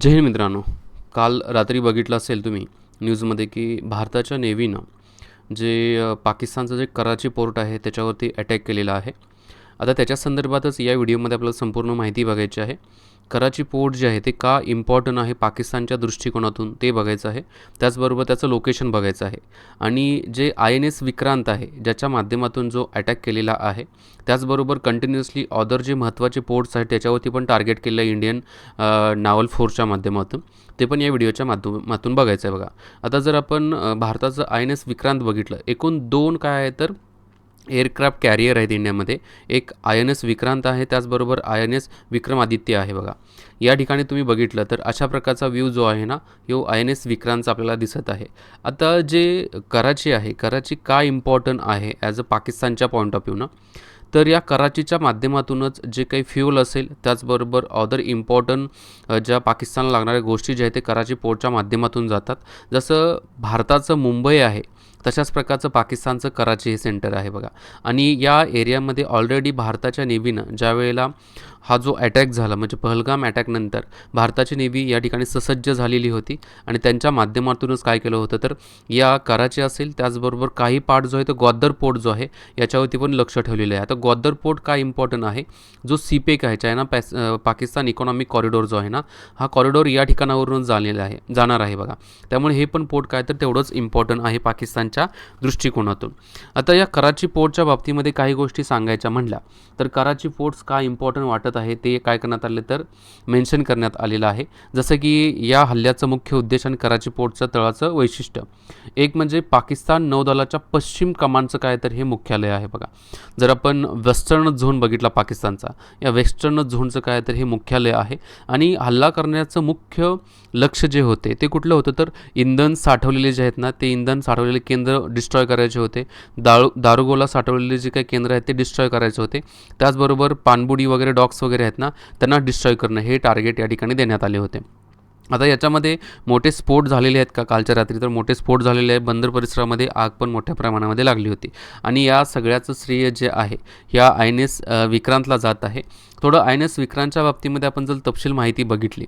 जय हिंद मित्रांनो. काल रात्री बघितलं असेल तुम्ही न्यूजमध्ये की भारताच्या नेव्हीनं जे पाकिस्तानचं जे कराची पोर्ट आहे त्याच्यावरती अटॅक केलेला आहे. आता त्याच्या संदर्भातच या व्हिडिओमध्ये आपल्याला संपूर्ण माहिती बघायची आहे. कराची पोर्ट जे आहे ते का इम्पॉर्टंट आहे पाकिस्तानच्या दृष्टिकोनातून ते बघायचं आहे. त्याचबरोबर त्याचं लोकेशन बघायचं आहे. आणि जे आय एन एस विक्रांत आहे ज्याच्या माध्यमातून जो अटॅक केलेला आहे त्याचबरोबर कंटिन्युअसली ऑदर जे महत्त्वाचे पोर्ट्स आहेत त्याच्यावरती पण टार्गेट केलं आहे इंडियन नावल फोर्सच्या माध्यमातून. ते पण या व्हिडिओच्या माध्यमातून बघायचं आहे बघा. आता जर आपण भारताचं आय एन एस विक्रांत बघितलं एकूण दोन काय आहे तर एअरक्राफ्ट कॅरियर आहेत इंडियामध्ये. एक आय एन एस विक्रांत आहे त्याचबरोबर आय एन एस विक्रमादित्य आहे बघा. या ठिकाणी तुम्ही बघितलं तर अशा प्रकारचा व्ह्यू जो आहे ना यो आय एन एस विक्रांतचा आपल्याला दिसत आहे. आता जे कराची आहे कराची का इम्पॉर्टंट आहे ॲज अ पाकिस्तानच्या पॉईंट ऑफ व्ह्यूनं तर या कराचीच्या माध्यमातूनच जे काही फ्युल असेल त्याचबरोबर अदर इम्पॉर्टंट ज्या पाकिस्तानला लागणाऱ्या गोष्टी ज्या आहेत ते कराची पोर्टच्या माध्यमातून जातात. जसं भारताचं मुंबई आहे तशाच प्रकारचं पाकिस्तानचं कराची हे सेंटर आहे बघा. आणि या एरियामध्ये ऑलरेडी भारताच्या नेव्हीनं ज्या वेळेला हा जो अटॅक झाला म्हणजे पहलगाम अटॅकनंतर भारताची नेव्ही या ठिकाणी ससज्ज झालेली होती आणि त्यांच्या माध्यमातूनच काय केलं होतं तर या कराची असेल त्याचबरोबर काही पार्ट जो आहे तो ग्वादर पोर्ट जो आहे याच्यावरती पण लक्ष ठेवलेलं आहे. आता ग्वादर पोर्ट काय इम्पॉर्टंट आहे? जो सीपेक आहे चायना पॅस पाकिस्तान इकॉनॉमिक कॉरिडॉर जो आहे ना हा कॉरिडॉर या ठिकाणावरून झालेला आहे जाणार आहे बघा. त्यामुळे हे पण पोर्ट काय तर तेवढंच इम्पॉर्टंट आहे पाकिस्तानच्या दृष्टिकोनातून. आता या कराची पोर्टच्या बाबतीमध्ये काही गोष्टी सांगायच्या म्हणल्या तर कराची पोर्ट्स का इम्पॉर्टंट वाटत आहे ते काय करण्यात आले तर मेन्शन करण्यात आलेलं आहे. जसं की या हल्ल्याचं मुख्य उद्देश आणि कराची पोर्टचं तळाचं वैशिष्ट्य. एक म्हणजे पाकिस्तान नौदलाच्या पश्चिम कमांडचं काय तर हे मुख्यालय आहे बघा. जर आपण वेस्टर्न झोन बघितला पाकिस्तानचा या वेस्टर्न झोनचं काय तर हे मुख्यालय आहे. आणि हल्ला करण्याचं मुख्य लक्ष जे होते ते कुठलं होतं तर इंधन साठवलेले जे आहेत ना ते इंधन साठवलेले केंद्र डिस्ट्रॉय करायचे होते. दारू दारुगोला साठवलेले जे काही केंद्र आहेत ते डिस्ट्रॉय करायचे होते. त्याचबरोबर पाणबुडी वगैरे डॉग्स वगैरे आहेत ना त्यांना डिस्ट्रॉय करणं हे टार्गेट या ठिकाणी देण्यात आले होते. आता याच्यामध्ये मोठे स्फोट झालेले आहेत का? कालच्या रात्री तर मोठे स्फोट झालेले आहे. बंदर परिसरामध्ये आग पण मोठ्या प्रमाणामध्ये लागली होती. आणि या सगळ्याचं श्रेय जे आहे या आय एन एस विक्रांतला जात आहे. थोडं आय एन एस विक्रांतच्या बाबतीमध्ये आपण जर तपशील माहिती बघितली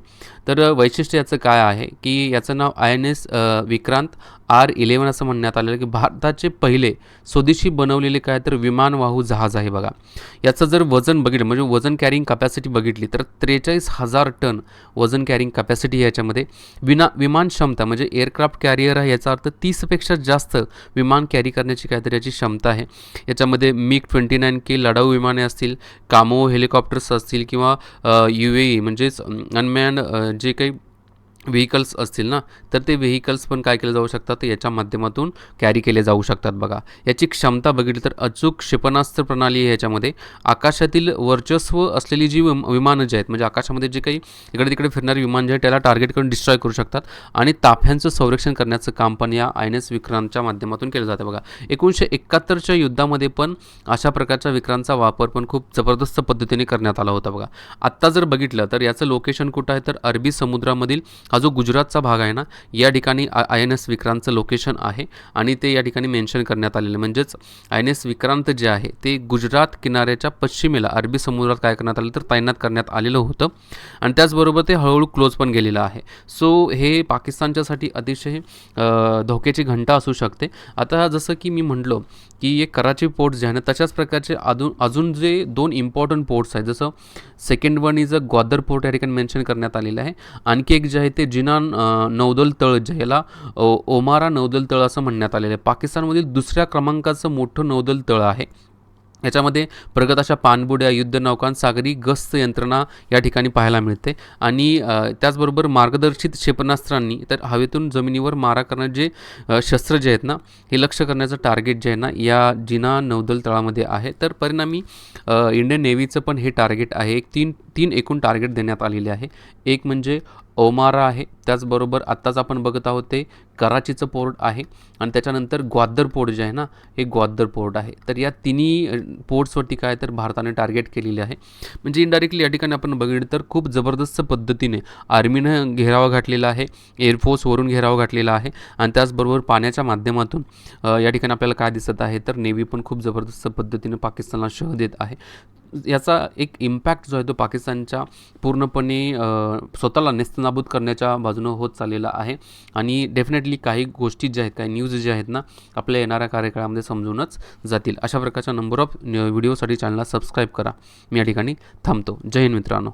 तर वैशिष्ट्य याचं काय आहे की याचं नाव I N S Vikrant R eleven असं म्हणण्यात आलेलं की भारताचे पहिले स्वदेशी बनवलेले काय तर विमानवाहू जहाज आहे बघा. याचं जर वजन बघितलं म्हणजे वजन कॅरिंग कपॅसिटी बघितली तर त्रेचाळीस हजार टन वजन कॅरिंग कपॅसिटी याच्यामध्ये. विना विमान क्षमता म्हणजे एअरक्राफ्ट कॅरियर आहे याचा अर्थ तीसपेक्षा जास्त विमान कॅरी करण्याची काहीतरी याची क्षमता आहे. याच्यामध्ये मिग ट्वेंटी नाईन के लढाऊ विमाने असतील कामो हेलिकॉप्टर असतील किंवा यू ए ई म्हणजेच अनमॅन जे काही व्हेकल्स असतील ना तर ते व्हेकल्स पण काय केले जाऊ शकतात? तर याच्या माध्यमातून कॅरी केले जाऊ शकतात बघा. याची क्षमता बघितली तर अचूक क्षेपणास्त्र प्रणाली आहे याच्यामध्ये. आकाशातील वर्चस्व असलेली जी विम विमानं जी आहेत म्हणजे आकाशामध्ये जे काही इकडे तिकडे फिरणारी विमान जे आहे त्याला टार्गेट करून डिस्ट्रॉय करू शकतात. आणि ताफ्यांचं संरक्षण करण्याचं काम पण या आय एन एस विक्रांतच्या माध्यमातून केलं जातं बघा. एकोणीसशे एकाहत्तरच्या युद्धामध्ये पण अशा प्रकारच्या विक्रांतचा वापर पण खूप जबरदस्त पद्धतीने करण्यात आला होता बघा. आत्ता जर बघितलं तर याचं लोकेशन कुठं आहे? तर अरबी समुद्रामधील हा जो गुजरातचा भाग आहे ना या ठिकाणी आय एन एस विक्रांतचं लोकेशन आहे आणि ते या ठिकाणी मेन्शन करण्यात आलेलं आहे. म्हणजेच आय एन एस विक्रांत जे आहे ते गुजरात किनाऱ्याच्या पश्चिमेला अरबी समुद्रात काय करण्यात आलं तर तैनात करण्यात आलेलं होतं. आणि त्याचबरोबर ते हळूहळू क्लोज पण गेलेलं आहे. सो हे पाकिस्तानच्यासाठी अतिशय धोक्याची घंटा असू शकते. आता जसं की मी म्हटलो की एक कराची पोर्ट्स जे आहे ना तशाच प्रकारचे अजून अजून जे दोन इम्पॉर्टंट पोर्ट्स आहेत जसं second one is a Gwadar port या ठिकाणी मेन्शन करण्यात आलेलं आहे. आणखी एक जे आहे ते जिनान नौदल तळ जे ह्याला ओमारा नौदल तळ असं म्हणण्यात आलेलं आहे. पाकिस्तानमधील दुसऱ्या क्रमांकाचं मोठं नौदल तळ आहे. याच्यामध्ये प्रगत अशा पाणबुड्या युद्धनौकां सागरी गस्त यंत्रणा या ठिकाणी पाहायला मिळते. आणि त्याचबरोबर मार्गदर्शित क्षेपणास्त्रांनी तर हवेतून जमिनीवर मारा करणारे जे शस्त्र जे आहेत ना हे लक्ष करण्याचं टार्गेट जे आहे ना या जिना नौदल तळामध्ये आहे. तर परिणामी इंडियन नेव्हीचं पण हे टार्गेट आहे. एक तीन तीन एकूण टार्गेट देण्यात आलेले आहे. एक म्हणजे ओमारा आहे. त्याचबरोबर आत्ताच आपण बघत आहोत ते कराचीचं पोर्ट आहे आणि त्याच्यानंतर ग्वादर पोर्ट जे आहे ना हे ग्वादर पोर्ट आहे. तर या तिन्ही पोर्ट्सवरती काय तर भारताने टार्गेट केलेले आहे. म्हणजे इनडायरेक्टली या ठिकाणी आपण बघितलं तर खूप जबरदस्त पद्धतीने आर्मीनं घेरावा घातलेला आहे एअरफोर्सवरून घेराव घातलेला आहे आणि त्याचबरोबर पाण्याच्या माध्यमातून या ठिकाणी आपल्याला काय दिसत आहे तर नेव्ही पण खूप जबरदस्त पद्धतीने पाकिस्तानला शह देत आहे. याचा एक इम्पॅक्ट जो आहे तो पाकिस्तानच्या पूर्णपणे स्वतःला नेस्तनाबूत करण्याच्या बाजूनं होत चाललेला आहे. आणि डेफिनेटली काही गोष्टी ज्या आहेत काही न्यूज ज्या आहेत ना आपल्या येणाऱ्या कार्यकाळामध्ये समजूनच जातील. अशा प्रकारच्या नंबर ऑफ व्हिडिओसाठी चॅनलला सबस्क्राईब करा. मी या ठिकाणी थांबतो. जय हिंद मित्रांनो.